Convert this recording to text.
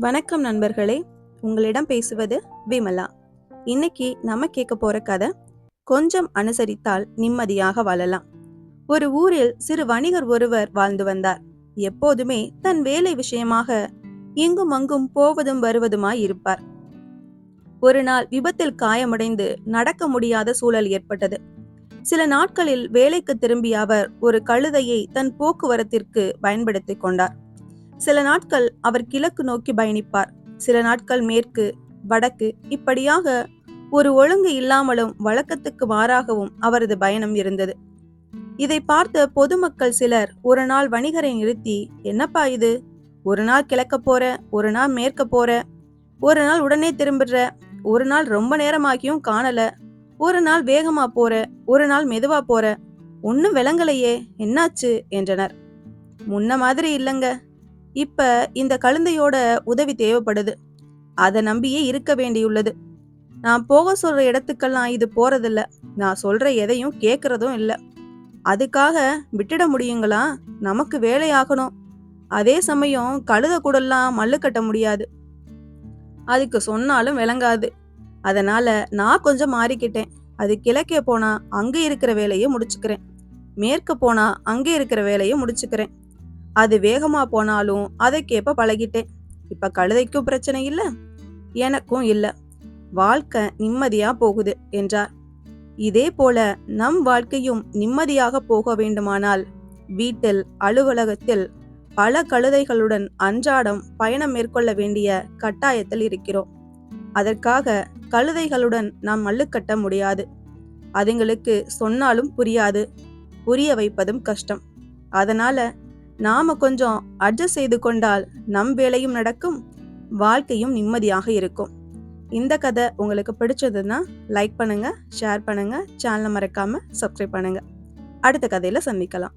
வணக்கம் நண்பர்களே. உங்களிடம் பேசுவது விமலா. இன்னைக்கு நம்ம கேட்க போற கதை கொஞ்சம் அனுசரித்தால் நிம்மதியாக வாழலாம். ஒரு ஊரில் சிறு வணிகர் ஒருவர் வாழ்ந்து வந்தார். எப்போதுமே தன் வேலை விஷயமாக இங்கும் அங்கும் போவதும் வருவதுமாய் இருப்பார். ஒரு நாள் விபத்தில் காயமடைந்து நடக்க முடியாத சூழல் ஏற்பட்டது. சில நாட்களில் வேலைக்கு திரும்பிய அவர் ஒரு கழுதையை தன் போக்குவரத்திற்கு பயன்படுத்திக் கொண்டார். சில நாட்கள் அவர் கிழக்கு நோக்கி பயணிப்பார். சில நாட்கள் மேற்கு வடக்கு. இப்படியாக ஒரு ஒழுங்கு இல்லாமலும் வழக்கத்துக்கு மாறாகவும் அவரது பயணம் இருந்தது. இதை பார்த்த பொதுமக்கள் சிலர் ஒரு நாள் வணிகரை நிறுத்தி என்னப்பா இது? ஒரு நாள் கிழக்க போற ஒரு நாள் மேற்க போற. ஒரு நாள் உடனே திரும்பிடுற. ஒரு நாள் ரொம்ப நேரமாகியும் காணல. ஒரு நாள் வேகமா போற ஒரு நாள் மெதுவா போற. ஒன்னும் விளங்கலையே என்னாச்சு? என்றனர். முன்ன மாதிரி இல்லைங்க. இப்ப இந்த கழுந்தையோட உதவி தேவைப்படுது. அதை நம்பியே இருக்க வேண்டியுள்ளது. நான் போக சொல்ற இடத்துக்கெல்லாம் இது போறதில்ல. நான் சொல்ற எதையும் கேக்குறதும் இல்ல. அதுக்காக விட்டுட முடியுங்களா? நமக்கு வேலையாகணும். அதே சமயம் கழுத கூடலாம் மல்லு கட்ட முடியாது. அதுக்கு சொன்னாலும் விளங்காது. அதனால நான் கொஞ்சம் மாறிக்கிட்டேன். அது கிழக்கே போனா அங்க இருக்கிற வேலையை முடிச்சுக்கிறேன். மேற்க போனா அங்கே இருக்கிற வேலையை முடிச்சுக்கிறேன். அது வேகமா போனாலும் அதை கேப்ப பழகிட்டேன். இப்ப கழுதைக்கும் பிரச்சனை இல்ல எனக்கும் இல்ல. வாழ்க்கை நிம்மதியா போகுது என்றார். இதே போல நம் வாழ்க்கையும் நிம்மதியாக போக வேண்டுமானால் வீட்டில் அலுவலகத்தில் பல கழுதைகளுடன் அன்றாடம் பயணம் மேற்கொள்ள வேண்டிய கட்டாயத்தில் இருக்கிறோம். அதற்காக கழுதைகளுடன் நாம் மல்லுக்கட்ட முடியாது. அதுங்களுக்கு சொன்னாலும் புரியாது புரிய வைப்பதும் கஷ்டம். அதனால நாம கொஞ்சம் அட்ஜஸ்ட் செய்து கொண்டால் நம் வேலையும் நடக்கும் வாழ்க்கையும் நிம்மதியாக இருக்கும். இந்த கதை உங்களுக்கு பிடிச்சதுன்னா லைக் பண்ணுங்க ஷேர் பண்ணுங்க சேனலை மறக்காம சப்ஸ்கிரைப் பண்ணுங்க. அடுத்த கதையில சந்திக்கலாம்.